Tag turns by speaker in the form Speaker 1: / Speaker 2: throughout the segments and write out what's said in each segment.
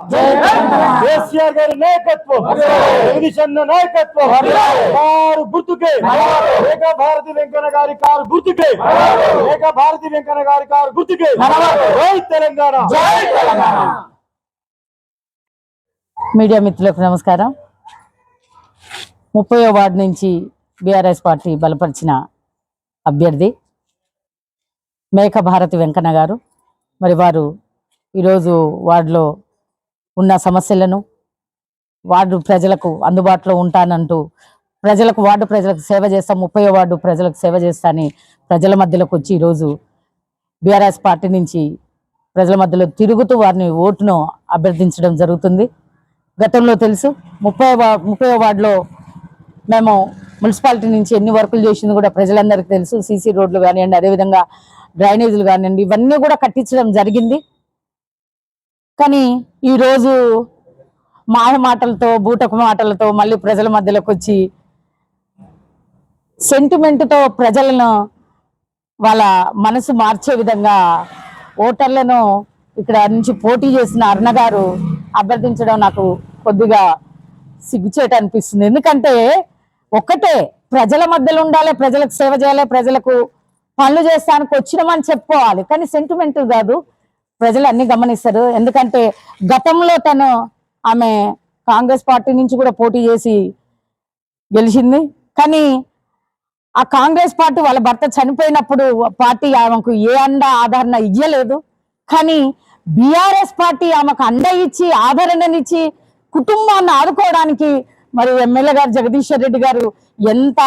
Speaker 1: కేసీఆర్ గారి నాయకత్వం జగదీశన్ నాయకత్వం కారు గుర్తుకే. ఏక భారతి వెంకన్న గారి కారు గుర్తుకే. ఏక భారతి వెంకన్న గారి కారు గుర్తుకే. జై తెలంగాణ.
Speaker 2: మీడియా మిత్రులకు నమస్కారం. ముప్పయో వార్డు నుంచి బీఆర్ఎస్ పార్టీ బలపరిచిన అభ్యర్థి మేక భారతి వెంకన్న గారు. మరి వారు ఈరోజు వార్డులో ఉన్న సమస్యలను వార్డు ప్రజలకు అందుబాటులో ఉంటానంటూ ప్రజలకు వార్డు ప్రజలకు సేవ చేస్తా ముప్పై వార్డు ప్రజలకు సేవ చేస్తా అని ప్రజల మధ్యలోకి వచ్చి ఈరోజు బీఆర్ఎస్ పార్టీ నుంచి ప్రజల మధ్యలో తిరుగుతూ వారిని ఓటును అభ్యర్థించడం జరుగుతుంది. గతంలో తెలుసు ముప్పై వా- ముప్పై వార్డులో మేము మున్సిపాలిటీ నుంచి ఎన్ని వర్కులు చేసింది కూడా ప్రజలందరికీ తెలుసు. సీసీ రోడ్లు కానివ్వండి అదేవిధంగా డ్రైనేజీలు కానివ్వండి ఇవన్నీ కూడా కట్టించడం జరిగింది. కానీ ఈరోజు మాయ మాటలతో బూటకు మాటలతో మళ్ళీ ప్రజల మధ్యలోకి వచ్చి సెంటిమెంట్తో ప్రజలను వాళ్ళ మనసు మార్చే విధంగా ఓటర్లను ఇక్కడ నుంచి పోటీ చేసిన అరుణ గారు అభ్యర్థించడం నాకు కొద్దిగా సిగ్గుచేట అనిపిస్తుంది. ఎందుకంటే ఒక్కటే ప్రజల మధ్యలో ఉండాలి ప్రజలకు సేవ చేయాలి ప్రజలకు పనులు చేస్తానికి వచ్చినామని చెప్పుకోవాలి. కానీ సెంటిమెంట్ కాదు. ప్రజలు అన్ని గమనిస్తారు. ఎందుకంటే గతంలో తను ఆమె కాంగ్రెస్ పార్టీ నుంచి కూడా పోటీ చేసి గెలిచింది. కానీ ఆ కాంగ్రెస్ పార్టీ వాళ్ళ భర్త చనిపోయినప్పుడు పార్టీ ఆమెకు ఏ అండ ఆదరణ ఇయ్యలేదు. కానీ బీఆర్ఎస్ పార్టీ ఆమెకు అండ ఇచ్చి ఆదరణనిచ్చి కుటుంబాన్ని ఆదుకోవడానికి మరి ఎమ్మెల్యే గారు జగదీశ్వర్ రెడ్డి గారు ఎంత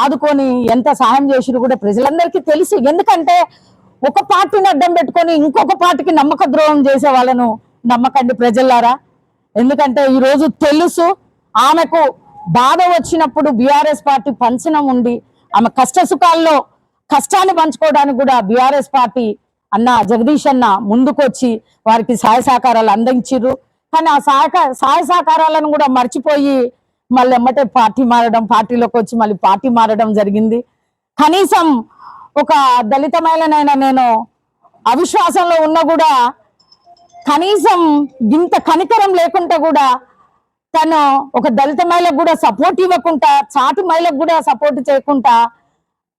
Speaker 2: ఆదుకొని ఎంత సహాయం చేసిరు కూడా ప్రజలందరికీ తెలుసు. ఎందుకంటే ఒక పార్టీని అడ్డం పెట్టుకొని ఇంకొక పార్టీకి నమ్మక ద్రోహం చేసే వాళ్ళను నమ్మకండి ప్రజల్లారా. ఎందుకంటే ఈరోజు తెలుసు ఆమెకు బాధ వచ్చినప్పుడు బీఆర్ఎస్ పార్టీ పంచనం ఉండి ఆమె కష్ట సుఖాల్లో కష్టాన్ని పంచుకోవడానికి కూడా బీఆర్ఎస్ పార్టీ అన్న జగదీష్ అన్న ముందుకొచ్చి వారికి సహాయ సహకారాలు అందించారు కానీ ఆ సహక సహాయ సహకారాలను కూడా మర్చిపోయి మళ్ళీ ఎమ్మటే పార్టీ మారడం పార్టీలోకి వచ్చి మళ్ళీ పార్టీ మారడం జరిగింది. కనీసం ఒక దళిత మహిళనైనా నేను అవిశ్వాసంలో ఉన్నా కూడా కనీసం ఇంత కనికరం లేకుండా కూడా తను ఒక దళిత మహిళకు కూడా సపోర్ట్ ఇవ్వకుండా చాటి మహిళకు కూడా సపోర్ట్ చేయకుండా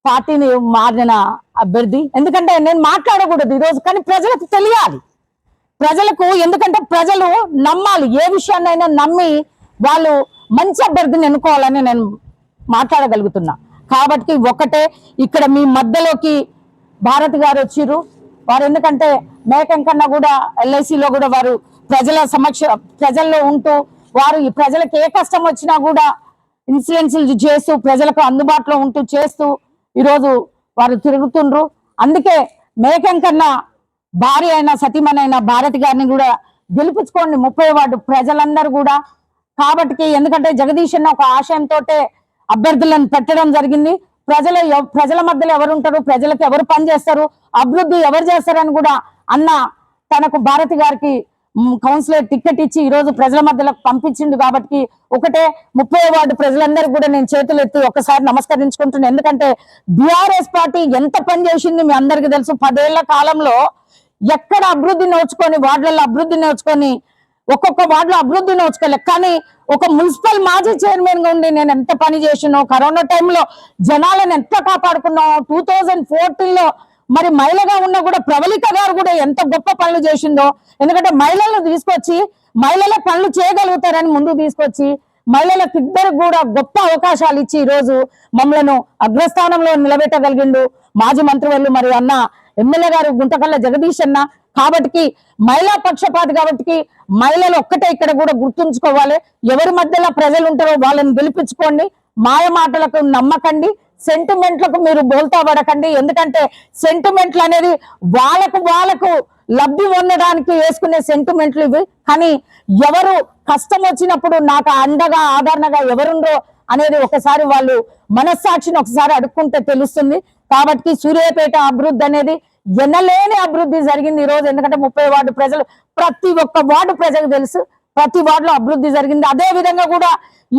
Speaker 2: పార్టీని మారిన అభ్యర్థి. ఎందుకంటే నేను మాట్లాడకూడదు ఈరోజు కానీ ప్రజలకు తెలియాలి. ప్రజలకు ఎందుకంటే ప్రజలు నమ్మాలి ఏ విషయాన్నైనా నమ్మి వాళ్ళు మంచి అభ్యర్థిని ఎన్నుకోవాలని నేను మాట్లాడగలుగుతున్నా. కాబట్టి ఒకటే ఇక్కడ మీ మధ్యలోకి భారత్ గారు వచ్చిర్రు. వారు ఎందుకంటే మేకం కన్నా కూడా ఎల్ఐసిలో కూడా వారు ప్రజల సమక్ష ప్రజల్లో ఉంటూ వారు ఈ ప్రజలకు ఏ కష్టం వచ్చినా కూడా ఇన్సూరెన్స్లు చేస్తూ ప్రజలకు అందుబాటులో ఉంటూ చేస్తూ ఈరోజు వారు తిరుగుతుండ్రు. అందుకే మేకం కన్నా భార్య అయిన సతీమణి అయిన భారతి గారిని కూడా గెలిపించుకోండి ముప్పై వార్డు ప్రజలందరూ కూడా. కాబట్టి ఎందుకంటే జగదీష్ అన్న ఒక ఆశయంతో అభ్యర్థులను పెట్టడం జరిగింది. ప్రజల ప్రజల మధ్యలో ఎవరు ఉంటారు ప్రజలకు ఎవరు పని చేస్తారు? అభివృద్ధి ఎవరు చేస్తారని కూడా అన్న తనకు భారతి గారికి కౌన్సిలర్ టికెట్ ఇచ్చి ఈ రోజు ప్రజల మధ్యలోకి పంపించింది కాబట్టి ఒకటే ముప్పై వార్డు ప్రజలందరికీ కూడా నేను చేతులు ఎత్తి ఒకసారి నమస్కరించుకుంటున్నాను ఎందుకంటే బీఆర్ఎస్ పార్టీ ఎంత పని చేసింది మీ అందరికీ తెలుసు. పదేళ్ళ కాలంలో ఎక్కడ అభివృద్ధి నోచుకొని వార్డులలో అభివృద్ధి నోచుకొని ఒక్కొక్క వార్డులో అభివృద్ధి నోచుకోలేదు కానీ ఒక మున్సిపల్ మాజీ చైర్మన్గా ఉండి నేను ఎంత పని చేసినో కరోనా టైంలో జనాలను ఎంత కాపాడుకున్నాం టూ థౌజండ్ ఫోర్టీన్లో మరి మహిళగా ఉన్న కూడా ప్రవళిక గారు కూడా ఎంత గొప్ప పనులు చేసిందో ఎందుకంటే మహిళలను తీసుకొచ్చి మహిళల పనులు చేయగలుగుతారని ముందు తీసుకొచ్చి మహిళలకు ఇద్దరు కూడా గొప్ప అవకాశాలు ఇచ్చి ఈ రోజు మమ్మలను అగ్రస్థానంలో నిలబెట్టగలిగిండు మాజీ మంత్రివర్యులు మరి అన్న ఎమ్మెల్యే గారు గుంటకల్ల జగదీష్ అన్న. కాబట్టి మహిళా పక్షపాతి కాబట్టి మహిళలు ఒక్కటే ఇక్కడ కూడా గుర్తుంచుకోవాలి. ఎవరి మధ్యలో ప్రజలు ఉంటారో వాళ్ళని గెలిపించుకోండి. మాయ మాటలకు నమ్మకండి. సెంటిమెంట్లకు మీరు బోల్తా పడకండి. ఎందుకంటే సెంటిమెంట్లు అనేది వాళ్ళకు వాళ్ళకు లబ్ధి పొందడానికి వేసుకునే సెంటిమెంట్లు ఇవి. కానీ ఎవరు కష్టం వచ్చినప్పుడు నాకు అండగా ఆదరణగా ఎవరుండో అనేది ఒకసారి వాళ్ళు మనస్సాక్షిని ఒకసారి అడుక్కుంటే తెలుస్తుంది. కాబట్టి సూర్యాపేట అభివృద్ధి అనేది ఎనలేని అభివృద్ధి జరిగింది ఈ రోజు. ఎందుకంటే ముప్పై వార్డు ప్రజలు ప్రతి ఒక్క వార్డు ప్రజలకు తెలుసు. ప్రతి వార్డులో అభివృద్ధి జరిగింది. అదే విధంగా కూడా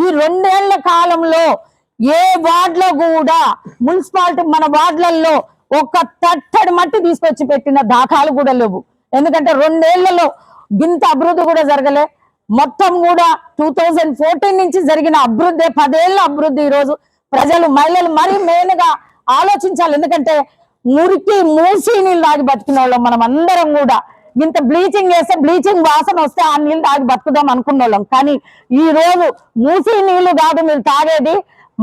Speaker 2: ఈ రెండేళ్ళ కాలంలో ఏ వార్డులో కూడా మున్సిపాలిటీ మన వార్డులలో ఒక తట్టడి మట్టి తీసుకొచ్చి పెట్టిన దాఖాలు కూడా లేవు. ఎందుకంటే రెండేళ్ళలో గింత అభివృద్ధి కూడా జరగలే. మొత్తం కూడా టూ థౌజండ్ ఫోర్టీన్ నుంచి జరిగిన అభివృద్ధి పదేళ్ళ అభివృద్ధి ఈరోజు రోజు. ప్రజలు మహిళలు మరీ మెయిన్గా ఆలోచించాలి. ఎందుకంటే మురికి మూసి నీళ్ళు తాగి బతికిన వాళ్ళం మనం అందరం కూడా. ఇంత బ్లీచింగ్ వేస్తే బ్లీచింగ్ వాసన వస్తే ఆ నీళ్ళు తాగి బతుకుదాం అనుకున్న వాళ్ళం. కానీ ఈ రోజు మూసి నీళ్ళు కాదు మీరు తాగేది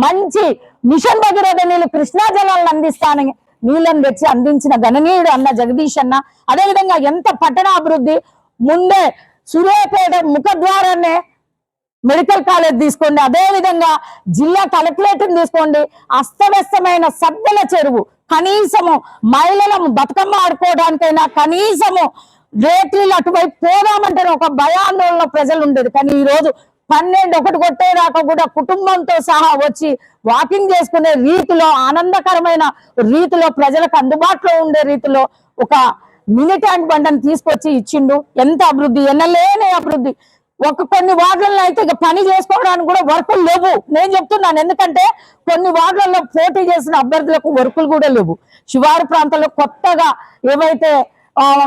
Speaker 2: మంచి మిషన్ భగీరథ నీళ్ళు కృష్ణా జలాలను అందిస్తానని నీళ్ళని తెచ్చి అందించిన గణనీయుడు అన్న జగదీష్ అన్న. అదేవిధంగా ఎంత పట్టణాభివృద్ధి ముందే ముందే సూర్యాపేట ముఖద్వారాన్నే మెడికల్ కాలేజ్ తీసుకోండి. అదేవిధంగా జిల్లా కలెక్టరేట్ తీసుకోండి. అస్తవ్యస్తమైన సద్దల చెరువు. కనీసము మహిళలము బతుకమ్మ ఆడుకోవడానికైనా కనీసము రేట్లీలు అటువైపు పోదామంటే ఒక భయాందోళన ప్రజలు ఉండేది కానీ ఈ రోజు పన్నెండు ఒకటి కొట్టేదాకా కూడా కుటుంబంతో సహా వచ్చి వాకింగ్ చేసుకునే రీతిలో ఆనందకరమైన రీతిలో ప్రజలకు అందుబాటులో ఉండే రీతిలో ఒక మిలిటాంట్ బండను తీసుకొచ్చి ఇచ్చిండు. ఎంత అభివృద్ధి? ఎన్నలేని అభివృద్ధి. ఒక కొన్ని వార్డులలో అయితే ఇక పని చేసుకోవడానికి కూడా వర్కులు లేవు. నేను చెప్తున్నాను ఎందుకంటే కొన్ని వార్డులలో పోటీ చేసిన అభ్యర్థులకు వర్కులు కూడా లేవు. శివారు ప్రాంతంలో కొత్తగా ఏవైతే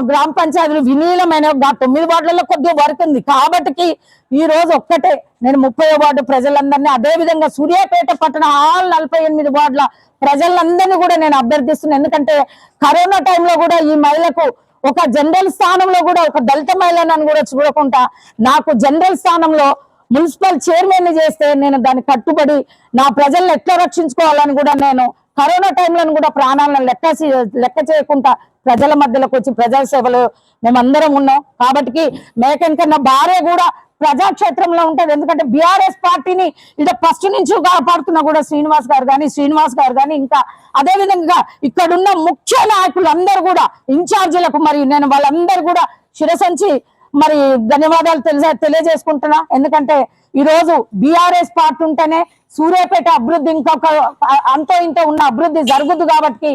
Speaker 2: గ్రామ పంచాయతీలు విలీనమైన తొమ్మిది వార్డులలో కొద్దిగా వర్క్ ఉంది. కాబట్టి ఈ రోజు ఒక్కటే నేను ముప్పై వార్డు ప్రజలందరినీ అదే విధంగా సూర్యాపేట పట్టణ ఆల్ నలభై ఎనిమిది వార్డుల ప్రజలందరినీ కూడా నేను అభ్యర్థిస్తున్నాను ఎందుకంటే కరోనా టైంలో కూడా ఈ మహిళకు ఒక జనరల్ స్థానంలో కూడా ఒక దళిత మహిళనని కూడా చూడకుండా నాకు జనరల్ స్థానంలో మున్సిపల్ చైర్మన్ చేస్తే నేను దాన్ని కట్టుబడి నా ప్రజలను ఎట్లా రక్షించుకోవాలని కూడా నేను కరోనా టైంలో కూడా ప్రాణాలను లెక్క లెక్క చేయకుండా ప్రజల మధ్యలోకి వచ్చి ప్రజా సేవలు మేమందరం ఉన్నాం. కాబట్టి మేకన్ కన్నా భార్య కూడా ప్రజాక్షేత్రంలో ఉంటుంది. ఎందుకంటే బీఆర్ఎస్ పార్టీని ఇక ఫస్ట్ నుంచి కాపాడుతున్న కూడా శ్రీనివాస్ గారు కానీ శ్రీనివాస్ గారు కానీ ఇంకా అదే విధంగా ఇక్కడున్న ముఖ్య నాయకులు అందరూ కూడా ఇన్ఛార్జీలకు మరి నేను వాళ్ళందరూ కూడా శిరసంచి మరి ధన్యవాదాలు తెలియ తెలియజేసుకుంటున్నా. ఎందుకంటే ఈ రోజు బీఆర్ఎస్ పార్టీ ఉంటేనే సూర్యాపేట అభివృద్ధి ఇంకొక అంతో ఇంతో ఉన్న అభివృద్ధి జరుగుద్దు కాబట్టి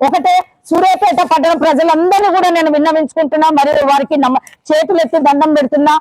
Speaker 2: ఒకటే సూర్యాపేట పట్టణ ప్రజలందరూ కూడా నేను విన్నవించుకుంటున్నా. మరియు వారికి నమ్మ చేతులు ఎత్తి దండం పెడుతున్నా.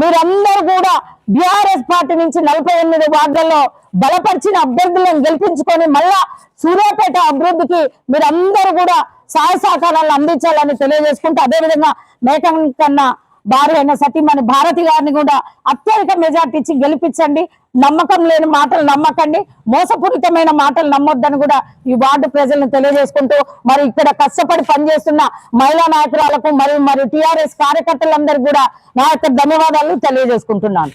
Speaker 2: మీరందరూ కూడా బీఆర్ఎస్ పార్టీ నుంచి నలభై ఎనిమిది వార్డులలో బలపరిచిన అభ్యర్థులను గెలిపించుకొని మళ్ళా సూర్యాపేట అభివృద్ధికి మీరందరూ కూడా సహాయ సహకారాలు అందించాలని తెలియజేసుకుంటూ అదేవిధంగా మేకం కన్నా భార్య అయిన సతీమణి భారతి గారిని కూడా అత్యధిక మెజార్టీ ఇచ్చి గెలిపించండి. నమ్మకం లేని మాటలు నమ్మకండి. మోసపూరితమైన మాటలు నమ్మొద్దని కూడా ఈ వార్డు ప్రజలను తెలియజేసుకుంటూ మరి ఇక్కడ కష్టపడి పనిచేస్తున్న మహిళా నాయకురాలకు మరియు మరి టిఆర్ఎస్ కార్యకర్తలందరికీ కూడా నా యొక్క ధన్యవాదాలు తెలియజేసుకుంటున్నాను.